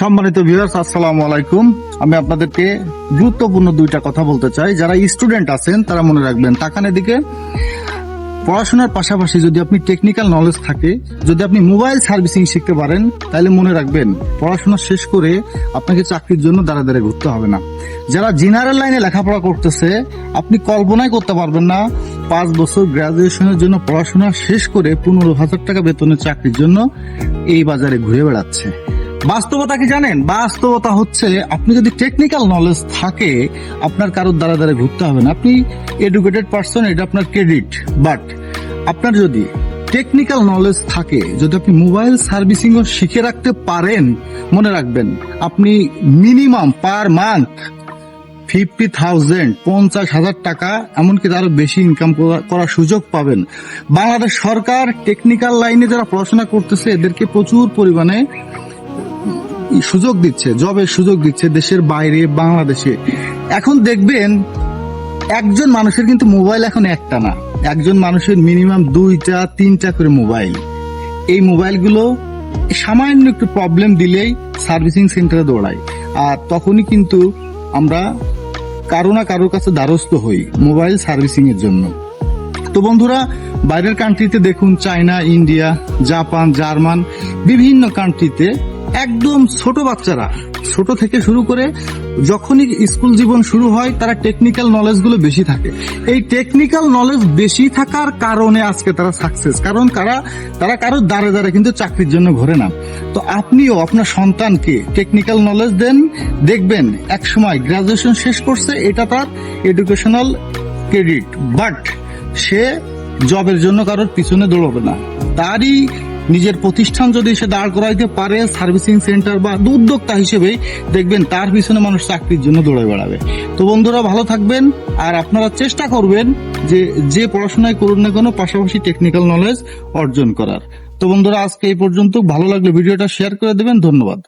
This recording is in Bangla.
সম্মানিত ভিউয়ার্স আসসালামু আলাইকুম। আমি আপনাদেরকে গুরুত্বপূর্ণ দুইটা কথা বলতে চাই। যারা স্টুডেন্ট আছেন, তারা মনে রাখবেন তাকানের দিকে পড়াশোনার পাশাপাশি যদি আপনি টেকনিক্যাল নলেজ থাকে, যদি আপনি মোবাইল সার্ভিসিং শিখতে পারেন, তাহলে মনে রাখবেন, পড়াশোনা শেষ করে আপনাকে চাকরির জন্য দাঁড়া দাঁড়িয়ে ঘুরতে হবে না। যারা জেনারেল লাইনে লেখাপড়া করতেছে, আপনি কল্পনাই করতে পারবেন না, পাঁচ বছর গ্রাজুয়েশনের জন্য পড়াশোনা শেষ করে পনেরো হাজার টাকা বেতনের চাকরির জন্য এই বাজারে ঘুরে বেড়াচ্ছে। বাস্তবতা কি জানেন? বাস্তবতা হচ্ছে, আপনি যদি টেকনিক্যাল নলেজ থাকে, আপনার কারোর দ্বারা দ্বারা ঘুরতে হবে না। আপনি এডুকেটেড পার্সন এটা আপনার ক্রেডিট বাট আপনার যদি টেকনিক্যাল নলেজ থাকে, যদি আপনি মোবাইল সার্ভিসিংও শিখে রাখতে পারেন, মনে রাখবেন, আপনি minimum per month fifty thousand পঞ্চাশ হাজার টাকা, এমনকি তারও বেশি ইনকাম করার সুযোগ পাবেন। বাংলাদেশ সরকার টেকনিক্যাল লাইনে যারা পড়াশোনা করতেছে, এদেরকে প্রচুর পরিমাণে সুযোগ দিচ্ছে, জবের সুযোগ দিচ্ছে দেশের বাইরে, বাংলাদেশে। এখন দেখবেন, একজন মানুষের কিন্তু মোবাইল এখন একটা না। একজন মানুষের মিনিমাম দুইটা, তিনটা করে মোবাইল। এই মোবাইলগুলো সামান্য একটু প্রবলেম দিলেই সার্ভিসিং সেন্টারে দৌড়ায়। আর তখনই কিন্তু আমরা কারও না কারোর কাছে দ্বারস্থ হই মোবাইল সার্ভিসিং এর জন্য। তো বন্ধুরা, বাইরের কান্ট্রিতে দেখুন, চায়না, ইন্ডিয়া, জাপান, জার্মান, বিভিন্ন কান্ট্রিতে একদম ছোট বাচ্চারা। ছোট থেকে শুরু করে যখনই স্কুল জীবন শুরু হয়, তারা টেকনিক্যাল নলেজগুলো বেশি থাকে। এই টেকনিক্যাল নলেজ বেশি থাকার কারণে আজকে তারা সাকসেস কারণ তারা তারা কারও দাঁড়ে দাঁড়ে কিন্তু চাকরির জন্য ঘোরে না। তো আপনিও আপনার সন্তানকে টেকনিক্যাল নলেজ দেন, দেখবেন এক সময় গ্রাজুয়েশন শেষ করছে, এটা তার এডুকেশনাল ক্রেডিট বাট সে জবের জন্য কারোর পিছনে দৌড়বে না। তারই নিজের প্রতিষ্ঠান যদি সে দাঁড় করাইতে পারে, সার্ভিসিং সেন্টার বা উদ্যোক্তা হিসেবে দেখবেন তার পিছনে মানুষ চাকরির জন্য দৌড়ে বেড়াবে। তো বন্ধুরা, ভালো থাকবেন আর আপনারা চেষ্টা করবেন যে যে পড়াশোনায় করুন না কেন, পাশাপাশি টেকনিক্যাল নলেজ অর্জন করার। তো বন্ধুরা, আজকে এই পর্যন্ত। ভালো লাগলে ভিডিওটা শেয়ার করে দেবেন। ধন্যবাদ।